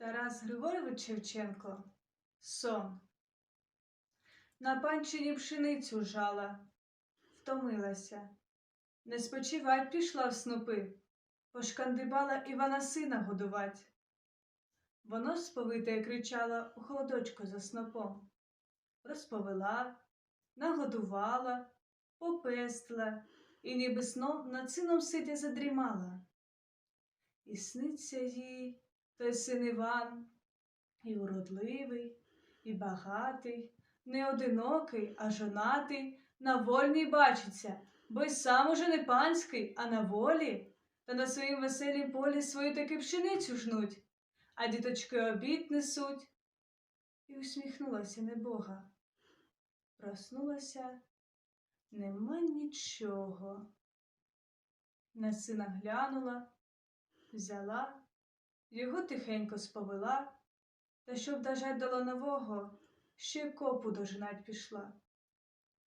Тарас Григорович Шевченко Сон. На панчині пшеницю жала, втомилася. Не спочивать пішла в снопи, пошкандибала Івана сина годувать. Воно сповите кричала у холодочку за снопом. Розповела, нагодувала, попестила і ніби сном над сином сидя задрімала. І сниться їй той син Іван, і уродливий, і багатий, не одинокий, а жонатий, на вольній бачиться, бо й сам уже не панський, а на волі, та на своїм веселім полі свою таки пшеницю жнуть, а діточки обід несуть. І усміхнулася небога. Проснулася, нема нічого. На сина глянула, взяла, його тихенько сповела, та щоб дожать до ланового, ще копу дожинать пішла.